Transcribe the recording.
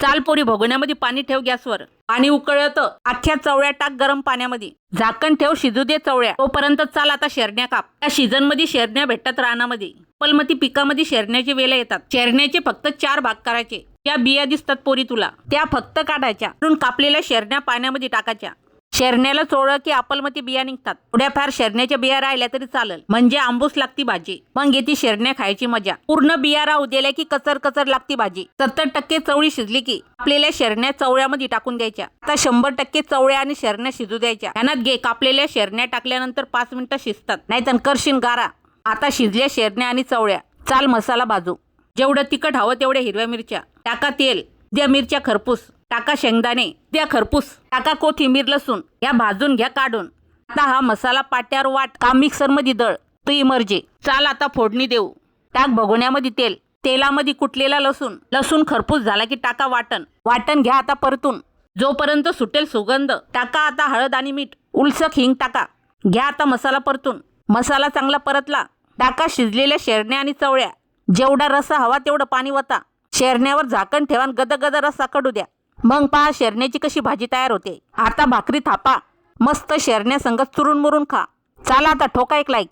चाल पोरी भगोण्यामध्ये पाणी ठेव गॅसवर. पाणी उकळत. अख्ख्या चवळ्या टाक गरम पाण्यामध्ये. झाकण ठेव शिजू दे चवळ्या. तोपर्यंत चाल आता शेरण्या काप. त्या सीझनमध्ये शेरण्या भेटतात रानामध्ये. पलमती पिकामध्ये शेरण्याचे वेला येतात. शेरण्याचे फक्त चार भाग करायचे. त्या बिया दिसतात पोरी तुला. त्या फक्त काढायच्या. कापलेल्या शेरण्या पाण्यामध्ये टाकायच्या. शेरण्याला चोळ की आपलमती बिया निघतात. थोड्याफार शेरण्याच्या बिया राहिल्या तरी चालेल. म्हणजे आंबूस लागती भाजी. मग येते शेरण्या खायची मजा. पूर्ण बिया राहू दिल्या की कचर कचर लागती भाजी. सत्तर टक्के चवळी शिजली की आपल्याला शेरण्या चवळ्यामध्ये टाकून द्यायच्या. आता शंभर टक्के चवळ्या आणि शेरण्या शिजू द्यायच्या. ह्यानात घे कापलेल्या शेरण्या टाकल्यानंतर पाच मिनिटं शिजतात. नाहीतर करशील गारा. आता शिजल्या शेरण्या आणि चवळ्या. चाल मसाला भाजू. जेवढं तिखट हवं तेवढ्या हिरव्या मिरच्या. टाका तेल. द्या मिरच्या खरपूस. टाका शेंगदाणे द्या खरपूस टाका कोथिंबीर लसूण या भाजून घ्या काढून. आता हा मसाला पाट्यावर वाट का मिक्सरमध्ये दळ तू इमर्जे. चाल आता फोडणी देऊ. टाक भगोण्यामध्ये तेल तेलामध्ये कुटलेला लसूण. लसूण खरपूस झाला की टाका वाटण. वाटण घ्या आता परतून. जोपर्यंत सुटेल सुगंध. टाका आता हळद आणि मीठ उलसक हिंग टाका. घ्या आता मसाला परतून. मसाला चांगला परतला. टाका शिजलेल्या शेरण्या आणि चवळ्या. जेवढा रस्सा हवा तेवढं पाणी वता. शेरण्यावर झाकण ठेवा आणि गद गद रस्सा कडू द्या. मग पहा शेरण्याची कशी भाजी तयार होते. आता भाकरी थापा. मस्त शेरण्यासंगत चुरून मुरून खा. चला आता ठोका एक लाईक